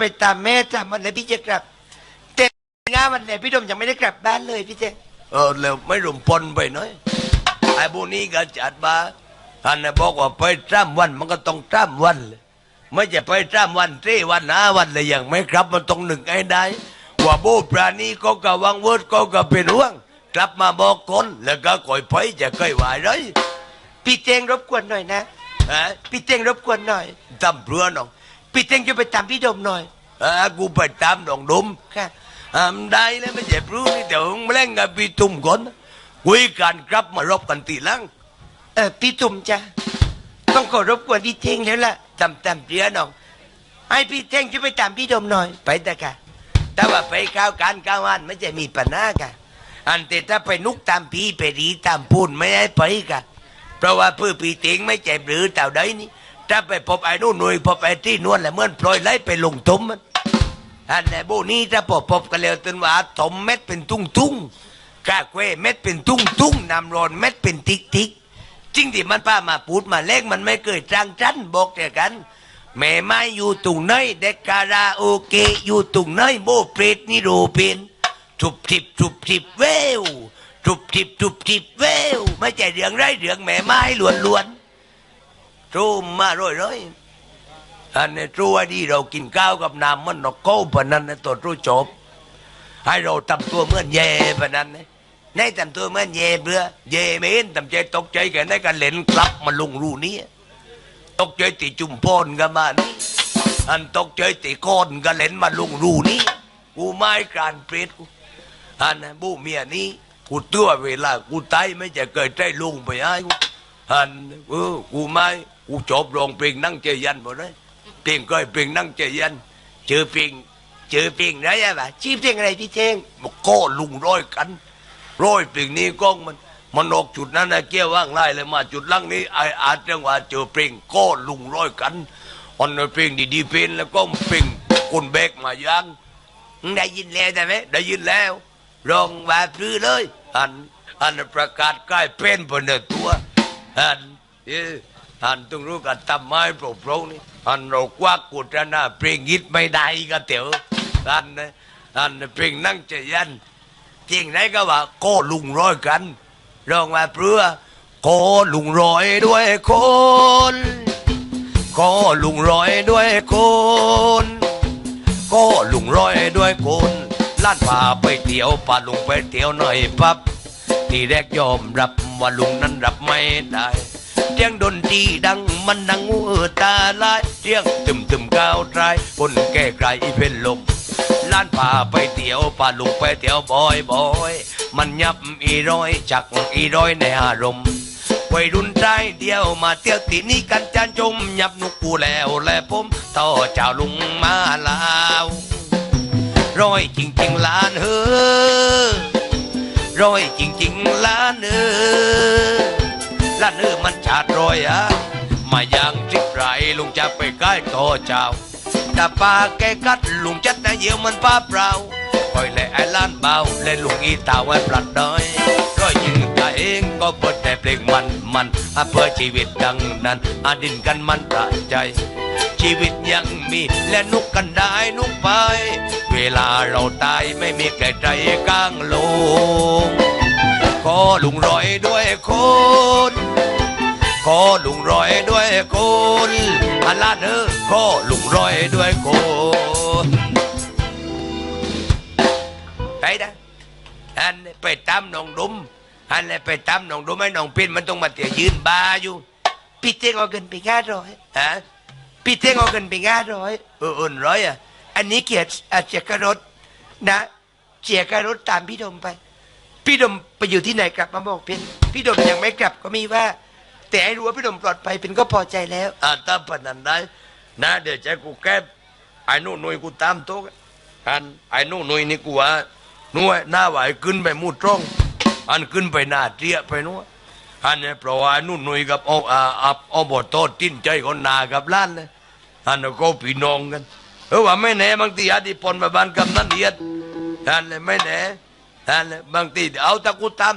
ไปตามแม่ตามวันไหนพี่จะกลับ แต่งานวันไหนพี่ดมยังไม่ได้กลับบ้านเลยพี่เจเออแล้วไม่รุมพลไปหน่อยไอ้พวกนี้ก็จัดมาท่านน่ะบอกว่าไปจ้ำวันมันก็ต้องจ้ำวันเลยไม่จะไปจ้ำวันที่วันหาวันเลยอย่างไม่ครับ มันต้องหนึ่งไอ้ได้ว่าโบปราณีก็กะวังเวิร์ดก็กะเป็นห่วง กลับมาบอกคนแล้วก็คอยไปจะเคยไหวเลยพี่เจงรบกวนหน่อยนะฮะพี่เจงรบกวนหน่อยตำเพื่อน้อง พี่เจงจะไปตามพี่ดมหน่อยอ่ากูไปตามน้องดุมค่ะทำได้แล้วไม่เจ็บรู้นี่เดี๋ยวมึงเล่นกับพี่ตุ้มก่อนคุยกันกลับมารบกันทีหลังเออพี่ตุ่มจ้ะต้องขอรบกวนพี่เจงแล้วล่ะตำตำเพื่อน้องให้พี่เจงช่วยไปตามพี่ดมหน่อยไปแต่กะแต่ว่าไปข้าวการข้าววันไม่จะมีปัญหากะอันแต่ถ้าไปนุกตามพีไปดีตามพูนไม่ให้ไปกะเพราะว่าเพื่อปีเตียงไม่เจ็บหรือเต่าใดนี่ ถ้าไปพบไอ้นู่นหนุ่ยพบไอ้ที่นวลแหละเหมื่อนปล่อยไหลไปลงทุมมันอันไหนโบนี่ถ้าพบพบกันแล้วตึนว่าถมเม็ดเป็นตุ้งตุ้งกาเควเม็ดเป็นตุ้งตุ้งน้ำร้อนเม็ดเป็นติ๊กติ๊กจริงที่มันป้ามาพูดมาเล็กมันไม่เคยจางจันบอกแต่กันแม่ไม้อยู่ตรงไหนเด็กคาราโอเกะอยู่ตรงไหนโบเปรตนี่โรเป็นทุบทิบทุบทิบเววทุบทิบทุบทิบเววไม่ใช่เรื่องไรเรื่องแม่ไม้ล้วนล้วน ๆทูมมาร้อยร้อยอันนี้ทูว่าดีเรากินข้าวกับน้ำมันนกโก้ปนนั้นนะตัวทูจบ ให้เราทำตัวเหมือนเย่ปนั้นนะในทำตัวเหมือนเย่เบื่อเย่ไม่เห็นทำใจตกใจแค่ไหนกันเล่นกลับมาลงรูนี้ตกใจติจุ่มพรกันมานี่อันตกใจติโคนกันเล่นมาลุงรูนี่กูไม่การเปรตกูอันนั้นบูเมียนี้กูตัวเวลากูตายไม่จะเกิดใจลุงไปไอ้กูอันเออกูไม่ กูจบโรงเพลงนั่งเจยันหมดเลยเพลงก็เพลงนั่งเจยันเจอเพลงเจอเพลงไรอะบะชื่อเพลงอะไรพี่เจงมันก็ลุงร้อยกันร้อยเพลงนี้ก้องมันมันออกจุดนั้นนะเกี้ยวว่างไล่เลยมาจุดล่างนี้ไออาจจังว่าเจอเพลงก็ลุงร้อยกันอันนั้นเพลงดีๆเพลงแล้วก็เพลงคนแบกมายังมึงได้ยินแล้วใช่ไหมได้ยินแล้วรองว่าพลือเลยอันอันประกาศใกล้เป็นบนเนตัวอันเออ อันต้องรู้กันทำไม้โปรโปรนี่อันเราควักกุฎนาเพลงฮิตไม่ได้ก็เตียวอันนะอันเพลงนั่งเจยันจริงไหนก็ว่าโกลุงร้อยกันร้องมาเพื่อโกลุงร้อยด้วยคนโกลุงร้อยด้วยคนโกลุงร้อยด้วยคนล้านพาไปเที่ยวพาลุงไปเที่ยวหน่อยปั๊บที่แรกยอมรับว่าลุงนั้นรับไม่ได้ เสียงดนตรีดังมันดังหูตาลายเสียงตึมตึมก้าวใจคนแก้ไกลเป็นลมล้านพาไปเที่ยวพาลุงไปเที่ยวบอยบอยมันยับอีร้อยจักอีร้อยในอารมณ์วัยรุ่นใจเดียวมาเที่ยวที่นี่กันจานชมยับนุกูแล้วและผมต่อเจ้าลุงมาลาวร้อยจริงๆล้านเฮ้อร้อยจริงๆล้านเออ ล้านเออมันชาดรอยอะมายังทริปไรลุงจะไปใกล้ต่อเจ้าถ้าปาแกกัดลุงจัดนะเยี่ยวมันป้าเปล่าคอยและไอ้ล้านเบาและลุงอีตาไว้ปลัดน้อยก็ยิงตาเองก็เปิดแต่เพลงมันมันอะเพื่อชีวิตดังนั้นอาดินกันมันตราใจชีวิตยังมีและนุกกันได้นุกไป เวลาเราตายไม่มีใครใจกลางลงขอลุงรอยด้วยคน ขอลุงร้อยด้วยคนอันลาดเออขอลุงร้อยด้วยคนไปนะอันไปตามน้องดุมอันไปตามน้องดุมให้น้องปินมันต้องมาเตียยืนบาอยู่พี่เจงเอาเงินไปห้าร้อยฮะพี่เจงเอาเงินไปห้าร้อยเอออุ่นร้อยอะอันนี้เกียรติเจียกรถนะเจียกรถตามพี่ดมไป พี่ดมไปอยู่ที่ไหนกลับมาบอกเป็นพี่ดมยังไม่กลับก็มีว่า แต่ให้รู้ว่าพี่ดมปลอดภัยเป็นก็พอใจแล้วอ่าถ้าปนันได้นะเดี๋ยวจะกูแก้ไอ้นู่นนุ่ยกูตามโต๊ะอันไอ้นู่นนุ่ยนี่กูว่านุ่ยหน้าไหวขึ้นไปมูดตรงอันขึ้นไปหน้าเตี้ยไปนู้นอันเนี่ยเพราะว่านู่นนุ่ยกับอาอ่าอ่าเอาบทโทษทิ้นใจคนหนากับล้านเลยอันก็พี่น้องกันเออว่าไม่แน่บางทีอดีพลมาบ้านกำนันเดียดอันเลยไม่แน่อันเลยบางทีเอาต่กูตาม